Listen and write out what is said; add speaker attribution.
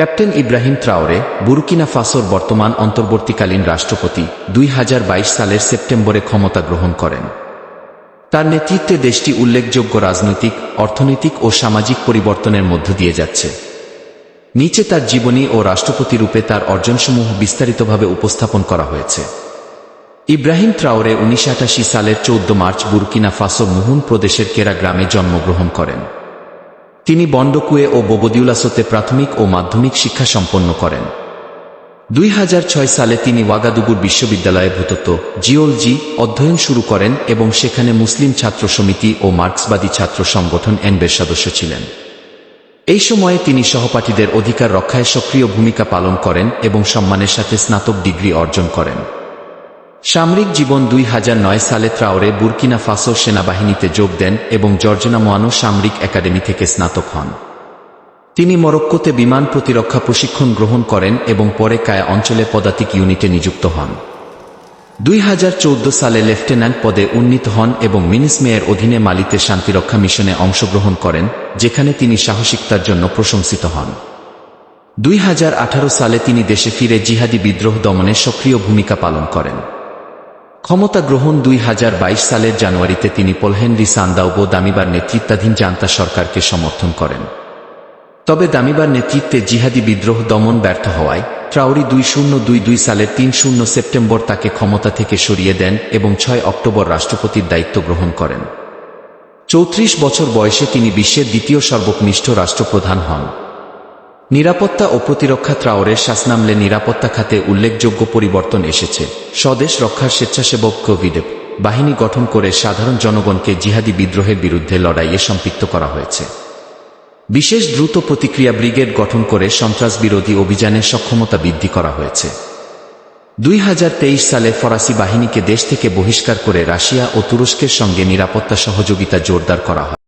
Speaker 1: Captain Ibrahim Traore Burkina ফাসোর বর্তমান অন্তর্বর্তীকালীন রাষ্ট্রপতি দুই হাজার বাইশ সালের সেপ্টেম্বরে ক্ষমতা গ্রহণ করেন। তার নেতৃত্বে দেশটি উল্লেখযোগ্য রাজনৈতিক, অর্থনৈতিক ও সামাজিক পরিবর্তনের মধ্য দিয়ে যাচ্ছে। নিচে তার জীবনী ও রাষ্ট্রপতি রূপে তার অর্জনসমূহ বিস্তারিতভাবে উপস্থাপন করা হয়েছে। ইব্রাহিম ত্রাওরে উনিশশো সালের চৌদ্দ মার্চ বুরকিনা ফাসোর মুহুন প্রদেশের কেরা গ্রামে জন্মগ্রহণ করেন। তিনি বন্ডকুয়ে ও বোবদিউলাসোতে প্রাথমিক ও মাধ্যমিক শিক্ষা সম্পন্ন করেন। দুই হাজার ছয় সালে তিনি ওয়াগাদুগুর বিশ্ববিদ্যালয়ে ভূতত্ব জিওলজি অধ্যয়ন শুরু করেন এবং সেখানে মুসলিম ছাত্র সমিতি ও মার্ক্সবাদী ছাত্র সংগঠন এনবের সদস্য ছিলেন। এই সময়ে তিনি সহপাঠীদের অধিকার রক্ষায় সক্রিয় ভূমিকা পালন করেন এবং সম্মানের সাথে স্নাতক ডিগ্রি অর্জন করেন। সামরিক জীবন দুই হাজার নয় সালে ত্রাওরে বুরকিনা ফাসো সেনাবাহিনীতে যোগ দেন এবং জর্জনা মোয়ানো সামরিক একাডেমি থেকে স্নাতক হন। তিনি মরক্কোতে বিমান প্রতিরক্ষা প্রশিক্ষণ গ্রহণ করেন এবং পরে কায়া অঞ্চলে পদাতিক ইউনিটে নিযুক্ত হন। দুই হাজার চৌদ্দ সালে লেফটেন্যান্ট পদে উন্নীত হন এবং মিনিসমেয়ের অধীনে মালিতে শান্তিরক্ষা মিশনে অংশগ্রহণ করেন, যেখানে তিনি সাহসিকতার জন্য প্রশংসিত হন। দুই হাজার আঠারো সালে তিনি দেশে ফিরে জিহাদি বিদ্রোহ দমনে সক্রিয় ভূমিকা পালন করেন। ক্ষমতা গ্রহণ দুই হাজার বাইশ সালের জানুয়ারিতে তিনি পলহেনরি সান্দাউবো দামিবার নেতৃত্বাধীন জান্তা সরকারকে সমর্থন করেন। তবে দামিবার নেতৃত্বে জিহাদি বিদ্রোহ দমন ব্যর্থ হওয়ায় ট্রাউরি দুই শূন্য দুই দুই সালের তিন শূন্য সেপ্টেম্বর তাকে ক্ষমতা থেকে সরিয়ে দেন এবং ছয় অক্টোবর রাষ্ট্রপতির দায়িত্ব গ্রহণ করেন। চৌত্রিশ বছর বয়সে তিনি বিশ্বের দ্বিতীয় সর্বকনিষ্ঠ রাষ্ট্রপ্রধান হন। নিরাপত্তা ও প্রতিরক্ষা ত্রাওরের শাসনামলে নিরাপত্তা খাতে উল্লেখযোগ্য পরিবর্তন এসেছে। স্বদেশ রক্ষার স্বেচ্ছাসেবক কোভিডেপ বাহিনী গঠন করে সাধারণ জনগণকে জিহাদি বিদ্রোহের বিরুদ্ধে লড়াইয়ে সম্পৃক্ত করা হয়েছে। বিশেষ দ্রুত প্রতিক্রিয়া ব্রিগেড গঠন করে সন্ত্রাস বিরোধী অভিযানের সক্ষমতা বৃদ্ধি করা হয়েছে। দুই হাজার তেইশ সালে ফরাসি বাহিনীকে দেশ থেকে বহিষ্কার করে রাশিয়া ও তুরস্কের সঙ্গে নিরাপত্তা সহযোগিতা জোরদার করা হয়।